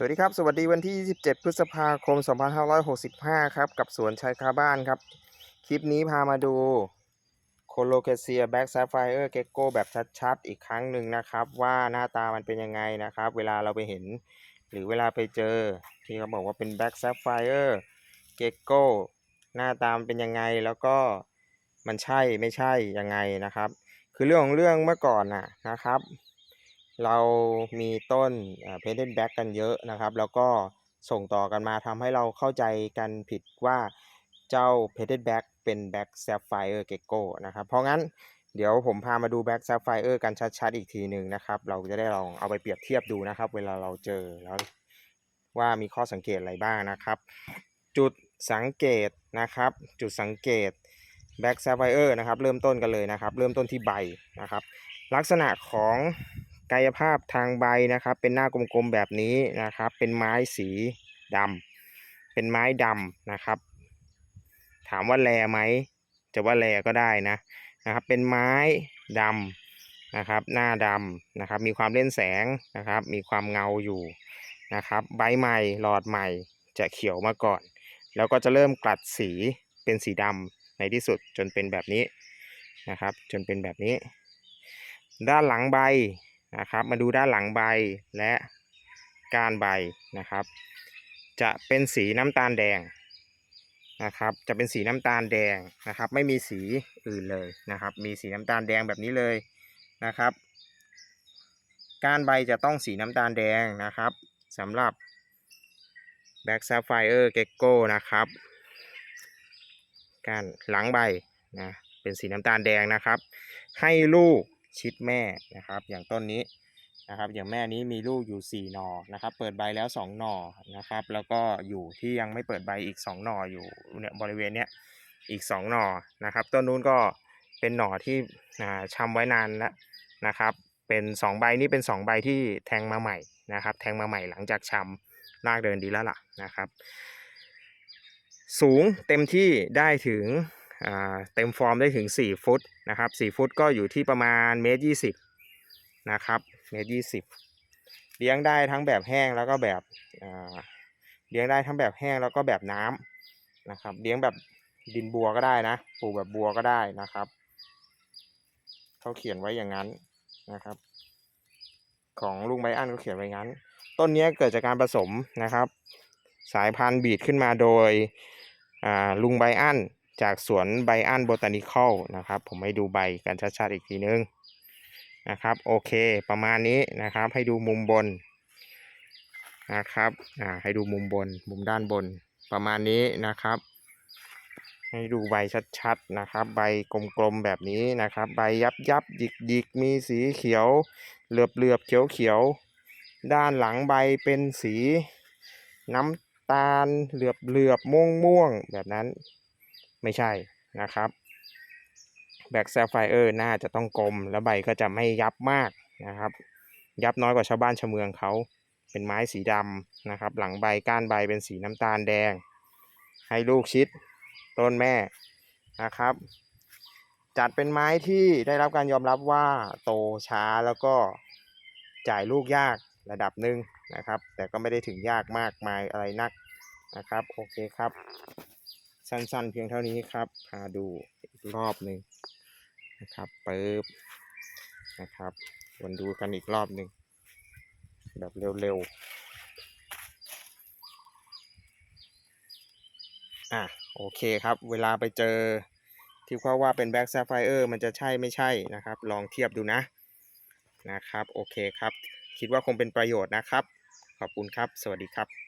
สวัสดีครับ สวัสดีวันที่ 27 พฤษภาคม 2565 ครับ กับสวนชัยคาบ้านครับ คลิปนี้พามาดูโคโลเคเซียแบ็กซฟไ i เออร์เกโกแบบชัดๆ อีกครั้งหนึ่งนะครับ ว่าหน้าตามันเป็นยังไงนะครับ เวลาเราไปเห็น หรือเวลาไปเจอ ที่เขาบอกว่าเป็นแบ็กซฟไ i เออร์เกโกหน้าตามนเป็นยังไงแล้วก็มันใช่ไม่ใช่ยังไงนะครับ คือเรื่องของเรื่องเมื่อก่อนน่ะนะครับ เรามีต้นเพนเดนแบ็กกันเยอะนะครับ แล้วก็ส่งต่อกันมาทำให้เราเข้าใจกันผิดว่าเจ้าเพนเดนแบ็กเป็นแบ็กแซฟไฟเออร์เกโก้นะครับ เพราะงั้นเดี๋ยวผมพามาดูแบ็กแซฟไฟเออร์กันชัดๆอีกทีหนึ่งนะครับ เราจะได้ลองเอาไปเปรียบเทียบดูนะครับ เวลาเราเจอแล้วว่ามีข้อสังเกตอะไรบ้างนะครับ จุดสังเกตนะครับ จุดสังเกตแบ็กแซฟไฟเออร์นะครับ เริ่มต้นกันเลยนะครับ เริ่มต้นที่ใบนะครับ ลักษณะของ กายภาพทางใบนะครับ เป็นหน้ากลมๆแบบนี้นะครับ เป็นไม้สีดำเป็นไม้ดำนะครับ ถามว่าแลไหมจะว่าแลก็ได้นะนะครับ เป็นไม้ดำนะครับ หน้าดำนะครับ มีความเล่นแสงนะครับ มีความเงาอยู่นะครับ ใบใหม่หลอดใหม่จะเขียวมาก่อน แล้วก็จะเริ่มกลัดสีเป็นสีดำในที่สุดจนเป็นแบบนี้นะครับ จนเป็นแบบนี้ ด้านหลังใบ นะครับ มาดูด้านหลังใบและก้านใบนะครับ จะเป็นสีน้ำตาลแดงนะครับ จะเป็นสีน้ำตาลแดงนะครับ ไม่มีสีอื่นเลยนะครับ มีสีน้ำตาลแดงแบบนี้เลยนะครับ ก้านใบจะต้องสีน้ำตาลแดงนะครับสำหรับ Black Sapphire Gecko นะครับก้านหลังใบนะเป็นสีน้ำตาลแดงนะครับ ให้ลูก ชิดแม่นะครับ อย่างต้นนี้นะครับ อย่างแม่นี้มีลูกอยู่ 4 หนอนะครับ เปิดใบแล้ว 2 หนอนะครับ แล้วก็อยู่ที่ยังไม่เปิดใบอีก 2 หน่ออยู่เนี่ยบริเวณเนี้ยอีก 2 หนอนะครับ ต้นนู้นก็เป็นหน่อที่ชำไว้นานแล้วนะครับ เป็น 2 ใบนี่เป็น 2 ใบที่แทงมาใหม่นะครับ แทงมาใหม่หลังจากชำรากเดินดีแล้วล่ะนะครับ สูงเต็มที่ได้ถึงเต็มฟอร์มได้ถึง 4 ฟุต นะครับ4ฟุตก็อยู่ที่ประมาณเมตรยี่สิบนะครับเมตรยี่สิบเลี้ยงได้ทั้งแบบแห้งแล้วก็แบบเลี้ยงได้ทั้งแบบแห้งแล้วก็แบบน้ำนะครับ เลี้ยงแบบดินบัวก็ได้นะปลูกแบบบัวก็ได้นะครับเขาเขียนไว้อย่างนั้นนะครับ ของลุงไบอันก็เขียนไว้งั้น ต้นนี้เกิดจากการผสมนะครับ สายพันธุ์บีดขึ้นมาโดยลุงไบอัน จากสวนไบอันโบตานิคอลนะครับ ผมให้ดูใบกันชัดๆอีกทีนึงนะครับ โอเคประมาณนี้นะครับ ให้ดูมุมบนนะครับอ่าให้ดูมุมบน มุมด้านบน ประมาณนี้นะครับ ให้ดูใบชัดๆนะครับ ใบกลมๆแบบนี้นะครับ ใบยับยับหยิกหยิกมีสีเขียว เหลือบเหลือบเขียวเขียวด้านหลังใบเป็นสีน้ำตาลเหลือบเหลือบม่วงม่วงแบบนั้น ไม่ใช่นะครับแบ็กแซฟไฟเออร์น่าจะต้องกลม แล้วใบก็จะไม่ยับมากนะครับ ยับน้อยกว่าชาวบ้านชาวเมืองเขา เป็นไม้สีดำนะครับ หลังใบก้านใบเป็นสีน้ำตาลแดง ให้ลูกชิดต้นแม่นะครับ จัดเป็นไม้ที่ได้รับการยอมรับว่าโตช้าแล้วก็จ่ายลูกยากระดับหนึ่งนะครับ แต่ก็ไม่ได้ถึงยากมากมายอะไรนักนะครับ โอเคครับ สั้นๆ เพียงเท่านี้ครับ พาดูอีกรอบหนึ่งนะครับเปึ๊บนะครับวนดูกันอีกรอบหนึ่งแบบเร็วๆ อะโอเคครับ เวลาไปเจอที่เขาว่าเป็นแบ็กซฟไฟเออร์มันจะใช่ไม่ใช่นะครับ ลองเทียบดูนะนะครับ โอเคครับ คิดว่าคงเป็นประโยชน์นะครับ ขอบคุณครับ สวัสดีครับ